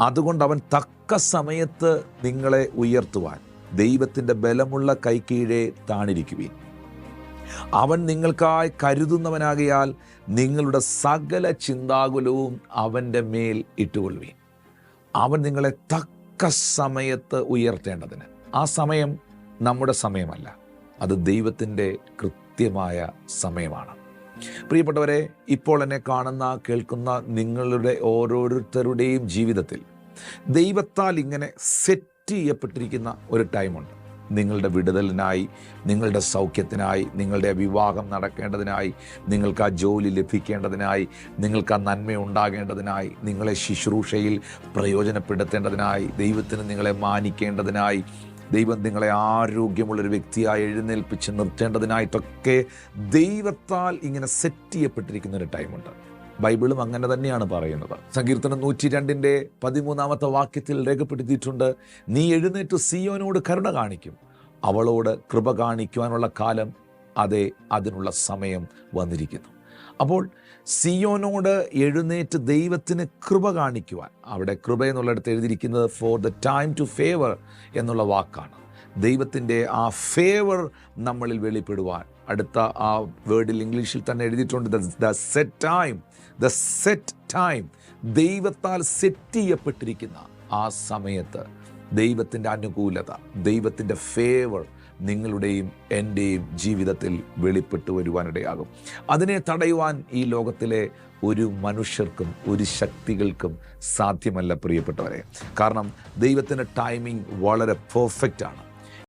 അതുകൊണ്ട് അവൻ തക്ക സമയത്ത് നിങ്ങളെ ഉയർത്തുവാൻ ദൈവത്തിന്റെ ബലമുള്ള കൈക്കീഴെ താണിരിക്കുവിൻ. അവൻ നിങ്ങൾക്കായി കരുതുന്നവനാകിയാൽ നിങ്ങളുടെ സകല ചിന്താകുലവും അവന്റെ മേൽ ഇട്ടുകൊള്ളുവീൻ. അവൻ നിങ്ങളെ തക്ക സമയത്ത് ഉയർത്തേണ്ടതിന്. ആ സമയം നമ്മുടെ സമയമല്ല അത് ദൈവത്തിന്റെ കൃത്യമായ സമയമാണ്. പ്രിയപ്പെട്ടവരെ ഇപ്പോൾ എന്നെ കാണുന്ന കേൾക്കുന്ന നിങ്ങളുടെ ഓരോരുത്തരുടെയും ജീവിതത്തിൽ ദൈവത്താൽ ഇങ്ങനെ സെറ്റ് ചെയ്യപ്പെട്ടിരിക്കുന്ന ഒരു ടൈമുണ്ട്. നിങ്ങളുടെ വിടുതലിനായി നിങ്ങളുടെ സൗഖ്യത്തിനായി നിങ്ങളുടെ വിവാഹം നടക്കേണ്ടതിനായി നിങ്ങൾക്ക് ആ ജോലി ലഭിക്കേണ്ടതിനായി നിങ്ങൾക്ക് ആ നന്മ ഉണ്ടാകേണ്ടതിനായി നിങ്ങളെ ശുശ്രൂഷയിൽ പ്രയോജനപ്പെടുത്തേണ്ടതിനായി ദൈവത്തിന് നിങ്ങളെ മാനിക്കേണ്ടതിനായി ദൈവം നിങ്ങളെ ആരോഗ്യമുള്ളൊരു വ്യക്തിയായി എഴുന്നേൽപ്പിച്ച് നിർത്തേണ്ടതിനായിട്ടൊക്കെ ദൈവത്താൽ ഇങ്ങനെ സെറ്റ് ചെയ്യപ്പെട്ടിരിക്കുന്ന ഒരു ടൈമുണ്ട് ബൈബിളും അങ്ങനെ തന്നെയാണ് പറയുന്നത്. സങ്കീർത്തനം നൂറ്റി രണ്ടിന്റെ പതിമൂന്നാമത്തെ വാക്യത്തിൽ രേഖപ്പെടുത്തിയിട്ടുണ്ട് നീ എഴുന്നേറ്റ് സിയോനോട് കരുണ കാണിക്കും. അവളോട് കൃപ കാണിക്കുവാനുള്ള കാലം അതെ അതിനുള്ള സമയം വന്നിരിക്കുന്നു. അപ്പോൾ സിയോനോട് എഴുന്നേറ്റ് ദൈവത്തിന് കൃപ കാണിക്കുവാൻ. അവിടെ കൃപ എന്നുള്ളിടത്ത് എഴുതിയിരിക്കുന്നത് for the time to favour എന്നുള്ള വാക്കാണ്. ദൈവത്തിന്റെ ആ ഫേവർ നമ്മളിൽ വെളിപ്പെടുവാൻ. അടുത്ത ആ വേർഡിൽ ഇംഗ്ലീഷിൽ തന്നെ എഴുതിയിട്ടുണ്ട് the set time the set time ദൈവത്താൽ സെറ്റ് ചെയ്യപ്പെട്ടിരിക്കുന്ന ആ സമയത്ത് ദൈവത്തിന്റെ അനുകൂലത ദൈവത്തിന്റെ ഫേവർ നിങ്ങളുടെയും എന്റെയും ജീവിതത്തിൽ വെളിപ്പെട്ടു വരുവാനിടയാകും. അതിനെ തടയുവാൻ ഈ ലോകത്തിലെ ഒരു മനുഷ്യർക്കും ഒരു ശക്തികൾക്കും സാധ്യമല്ല പ്രിയപ്പെട്ടവരെ. കാരണം ദൈവത്തിന്റെ ടൈമിംഗ് വളരെ പെർഫെക്റ്റ് ആണ്.